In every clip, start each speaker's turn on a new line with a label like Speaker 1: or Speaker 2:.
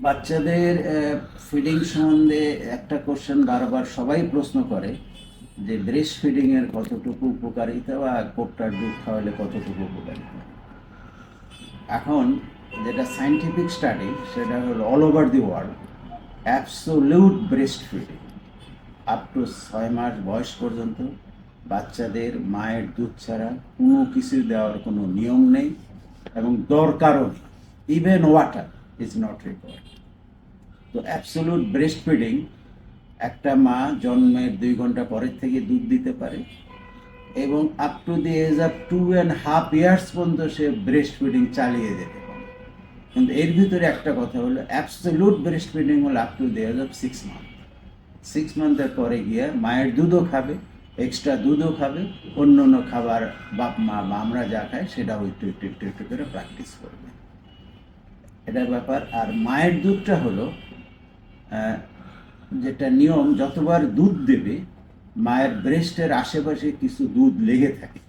Speaker 1: বাচ্চাদের ফিডিং সম্বন্ধে একটা কোশ্চেন বারবার সবাই প্রশ্ন করে, যে ব্রেস্ট ফিডিং এর কতটুকু উপকারিতা বা কোটটার দুধ খাওয়ালে কতটুকু উপকারিতা? এখন যেটা সাইন্টিফিক স্টাডি সেটা হলো all over the world absolute breast feeding up to ছয় মাস বয়স পর্যন্ত, বাচ্চাদের মায়ের দুধ ছাড়া কোনো কিছু দেওয়ার কোনো নিয়ম নেই এবং দরকারও নেই even water is not required তো অ্যাবসোলুট ব্রেস্ট ফিডিং একটা মা জন্মের দুই ঘণ্টা পরের থেকে দুধ দিতে পারে, এবং up to the age of two and half years পর্যন্ত সে ব্রেস্ট ফিডিং চালিয়ে যেতে পারে। কিন্তু এর ভিতরে একটা কথা হলো অ্যাবসোলুট ব্রেস্ট ফিডিং হলো up to the age of six month six মান্থের পরে গিয়ে মায়ের দুধও খাবে এক্সট্রা দুধও খাবে অন্য অন্য খাবার বাপ মা বা আমরা যা খাই, সেটাও একটু একটু একটু একটু করে প্র্যাকটিস করবে। এটা ব্যাপার। আর মায়ের দুধটা হলো যেটা নিয়ম যতবার দুধ দেবে মায়ের ব্রেস্টের আশেপাশে কিছু দুধ লেগে থাকে।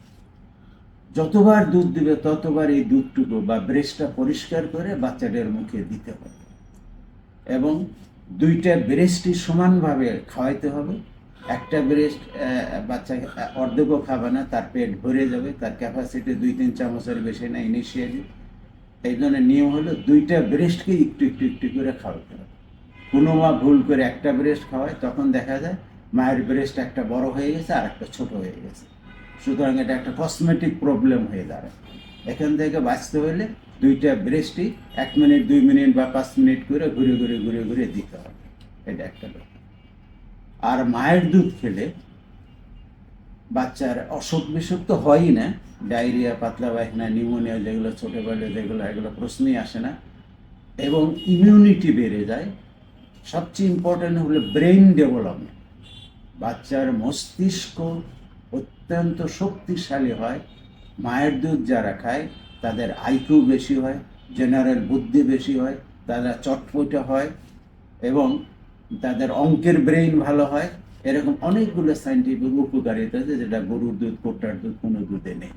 Speaker 1: যতবার দুধ দেবে ততবার এই দুধটুকু বা ব্রেস্টটা পরিষ্কার করে বাচ্চাদের মুখে দিতে হবে। এবং দুইটা ব্রেস্টই সমানভাবে খাওয়াইতে হবে। একটা ব্রেস্ট বাচ্চাকে আহ, অর্ধেকও খাবে না তার পেট ভরে যাবে তার ক্যাপাসিটি দুই তিন চামচের বেশি না ইনিশিয়ালি এই জন্য নিয়ম হলো দুইটা ব্রেস্টকে একটু একটু একটু করে খাওয়াতে হবে। কোনো মা ভুল করে একটা ব্রেস্ট খাওয়ায়, তখন দেখা যায় মায়ের ব্রেস্ট একটা বড় হয়ে গেছে আর একটা ছোট হয়ে গেছে। সুতরাং এটা একটা কসমেটিক প্রবলেম হয়ে দাঁড়ায়। এখান থেকে বাঁচতে হলে দুইটা ব্রেস্টই এক মিনিট দুই মিনিট বা পাঁচ মিনিট করে ঘুরে ঘুরে ঘুরে ঘুরে দিতে হবে। এটা একটা ব্যাপার। আর মায়ের দুধ খেলে বাচ্চার অসুখ বিসুখ তো হয়ই না। ডায়রিয়া, পাতলা পায়খানা নিউমোনিয়া যেগুলো ছোটোবেলায় যেগুলো, এগুলো প্রশ্নই আসে না। এবং ইমিউনিটি বেড়ে যায়। সবচেয়ে ইম্পর্টেন্ট হলো ব্রেইন ডেভেলপমেন্ট বাচ্চার মস্তিষ্ক অত্যন্ত শক্তিশালী হয়। মায়ের দুধ যারা খায়, তাদের আইকিউ বেশি হয় জেনারেল বুদ্ধি বেশি হয়, তারা চটপটে হয় এবং তাদের অঙ্কের ব্রেইন ভালো হয়। এরকম অনেকগুলো সাইন্টিফিক উপকারিতা আছে যেটা গরুর দুধ কোটার দুধ কোনো দুধে নেই।